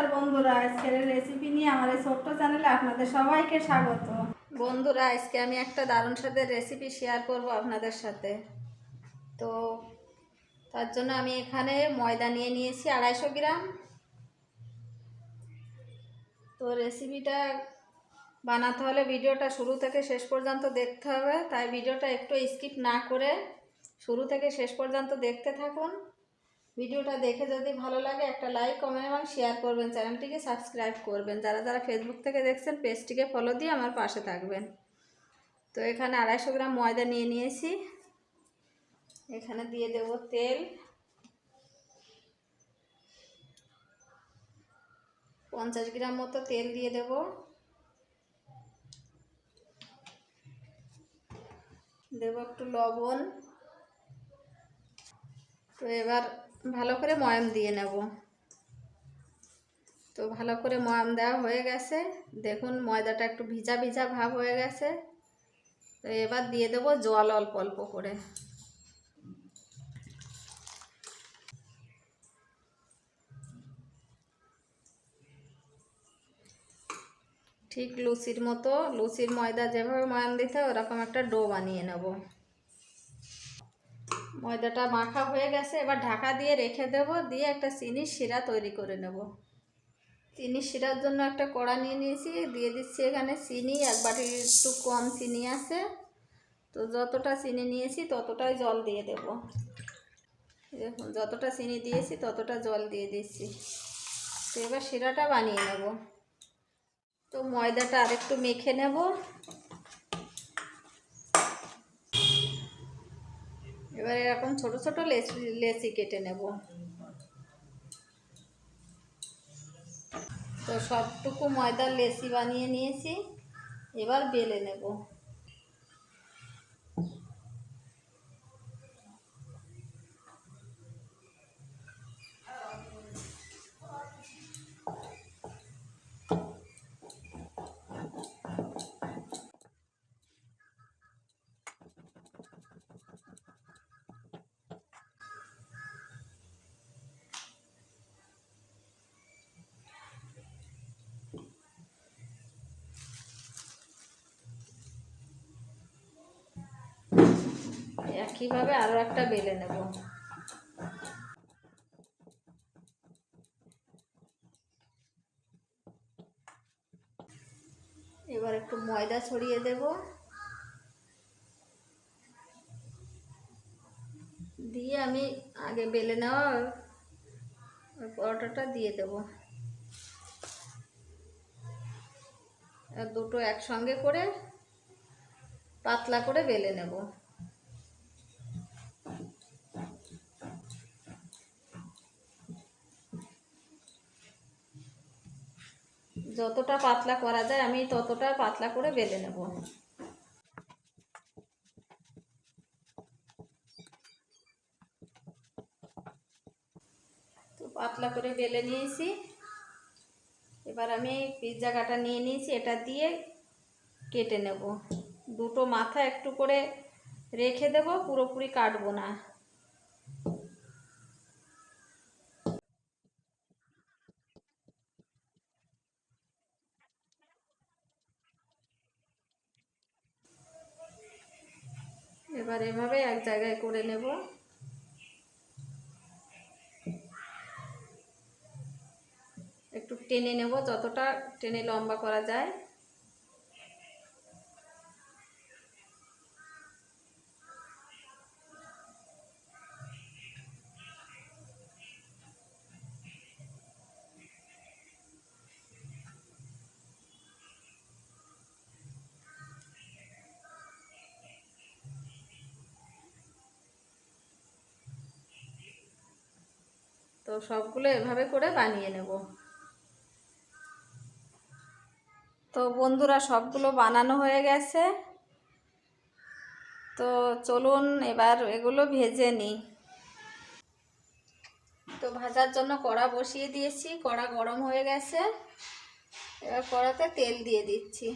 আজকের রেসিপি নিয়ে আমার এই ছোট্ট চ্যানেলে আপনাদের সবাইকে স্বাগত। বন্ধুরা, আজকে আমি একটা দারুণ স্বাদের রেসিপি শেয়ার করব আপনাদের সাথে। তো তার জন্য আমি এখানে ময়দা নিয়ে নিয়েছি আড়াইশো গ্রাম। তো রেসিপিটা বানাতে হলে ভিডিওটা শুরু থেকে শেষ পর্যন্ত দেখতে হবে। তাই ভিডিওটা একটু স্কিপ না করে শুরু থেকে শেষ পর্যন্ত দেখতে থাকুন। ভিডিওটা দেখে যদি ভালো লাগে একটা লাইক কমেন্ট এবং শেয়ার করবেন। চ্যানেলটিকে সাবস্ক্রাইব করবেন। যারা যারা ফেসবুক থেকে দেখছেন পেজটিকে ফলো দিয়ে আমার পাশে থাকবেন। তো এখানে আড়াইশো গ্রাম ময়দা নিয়ে নিয়েছি। এখানে দিয়ে দেব তেল। পঞ্চাশ গ্রাম মতো তেল দিয়ে দেব। দেব একটু লবণ। তো এবার ভালো করে ময়াম দিয়ে নেব। তো ভালো করে ময়াম দেওয়া হয়ে গেছে। দেখুন ময়দাটা একটু ভিজা ভিজা ভাব হয়ে গেছে। তো এবার দিয়ে দেব জল অল্প অল্প করে। ঠিক লুচির মতো, লুচির ময়দা যেভাবে ময়াম দিতে ওরকম একটা ডো বানিয়ে নেব। ময়দাটা মাখা হয়ে গেছে, এবার ঢাকা দিয়ে রেখে দেব, দিয়ে একটা চিনির শিরা তৈরি করে নেব। চিনির শিরার জন্য একটা কড়া নিয়ে নিয়েছি, দিয়ে দিচ্ছি এখানে চিনি, এক বাটি একটু কম চিনি আছে। তো যতটা চিনি নিয়েছি ততটাই জল দিয়ে দেব। দেখুন, যতটা চিনি দিয়েছি ততটা জল দিয়ে দিচ্ছি। তো এবার শিরাটা বানিয়ে নেব। তো ময়দাটা আরেকটু মেখে নেব। এবার এরকম ছোট ছোট লেচি কেটে নেব। তো সবটুকু ময়দার লেচি বানিয়ে নিয়েছি। এবার বেলে নেব। একইভাবে আরও একটা বেলে নেব। এবার একটু ময়দা ছড়িয়ে দেব। দিয়ে আমি আগে বেলে নেওয়া পরোটাটা দিয়ে দেব। দুটো একসঙ্গে করে পাতলা করে বেলে নেব। যতটা পাতলা করা যায়, আমি ততটা পাতলা করে বেলে নেব। তো পাতলা করে বেলে নিয়েছি। এবার আমি পিৎজা কাটা নিয়ে নিয়েছি, এটা দিয়ে কেটে নেব। দুটো মাথা একটু করে রেখে দেব, পুরোপুরি কাটবো না। এবার এভাবে এক জায়গায় করে নেব। একটু টেনে নেব যতটা টেনে লম্বা করা যায়। সবগুলো এভাবে করে বানিয়ে নেব। তো বন্ধুরা, সবগুলো বানানো হয়ে গেছে। তো চলুন এবার এগুলো ভেজে নিই। তো ভাজার জন্য কড়া বসিয়ে দিয়েছি, কড়া গরম হয়ে গেছে। এবার কড়াতে তেল দিয়ে দিচ্ছি।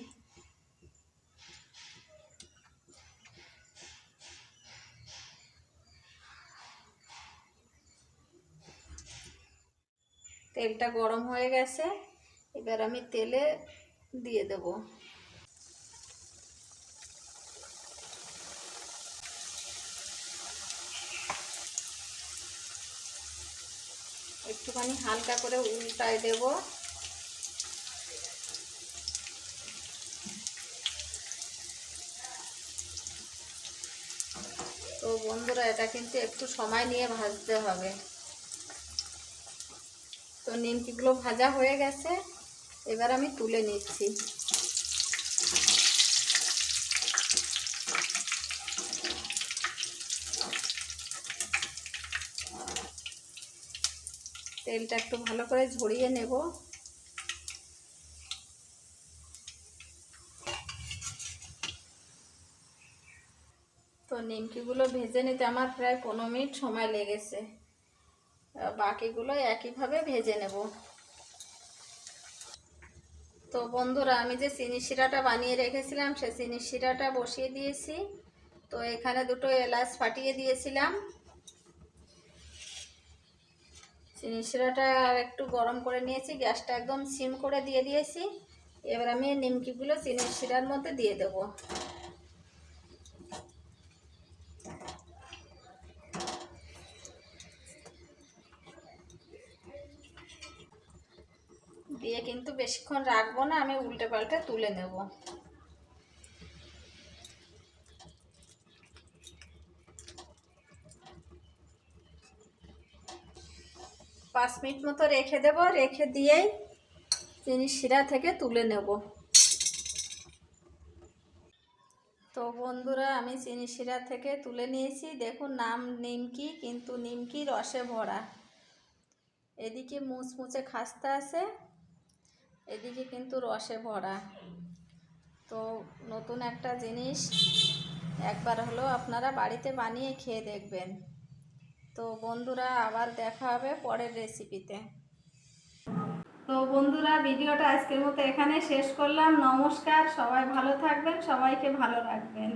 তেলটা গরম হয়ে গেছে, এবার আমি তেলে দিয়ে দেব। একটুখানি হালকা করে উল্টায় দেব। তো বন্ধুরা, এটা কিন্তু একটু সময় নিয়ে ভাজতে হবে। তো নিমকিগুলো ভাজা হয়ে গেছে। এবার আমি তুলে নিচ্ছি। তেলটা একটু ভালো করে ঝরিয়ে নেব। তো নিমকিগুলো ভেজে নিতে আমার প্রায় পনেরো মিনিট সময় লেগেছে। বাকিগুলো একইভাবে ভেজে নেব। তো বন্ধুরা, আমি যে চিনি শিরাটা বানিয়ে রেখেছিলাম, সে চিনি শিরাটা বসিয়ে দিয়েছি। তো এখানে দুটো এলাচ ফাটিয়ে দিয়েছিলাম। চিনি শিরাটা একটু গরম করে নিয়েছি, গ্যাসটা একদম সিম করে দিয়ে দিয়েছি। এবার আমি নিমকিগুলো চিনি শিরার মধ্যে দিয়ে দেবো। দিয়ে কিন্তু বেশিক্ষণ রাখব না, আমি উল্টে পাল্টে তুলে নেব। পাঁচ মিনিট মতো রেখে দেব, রেখে দিয়েই চিনি শিরা থেকে তুলে নেব। তো বন্ধুরা, আমি চিনি শিরা থেকে তুলে নিয়েছি। দেখুন নাম নিমকি, কিন্তু নিমকি রসে ভরা। এদিকে মুচমুচে খাস্তা আছে। এদিকে কিন্তু রসে ভরা। তো নতুন একটা জিনিস একবার হলো আপনারা বাড়িতে বানিয়ে খেয়ে দেখবেন। তো বন্ধুরা, আবার দেখা হবে পরের রেসিপিতে তো বন্ধুরা, ভিডিওটা আজকের মতো এখানে শেষ করলাম। নমস্কার, সবাই ভালো থাকবেন, সবাইকে ভালো রাখবেন।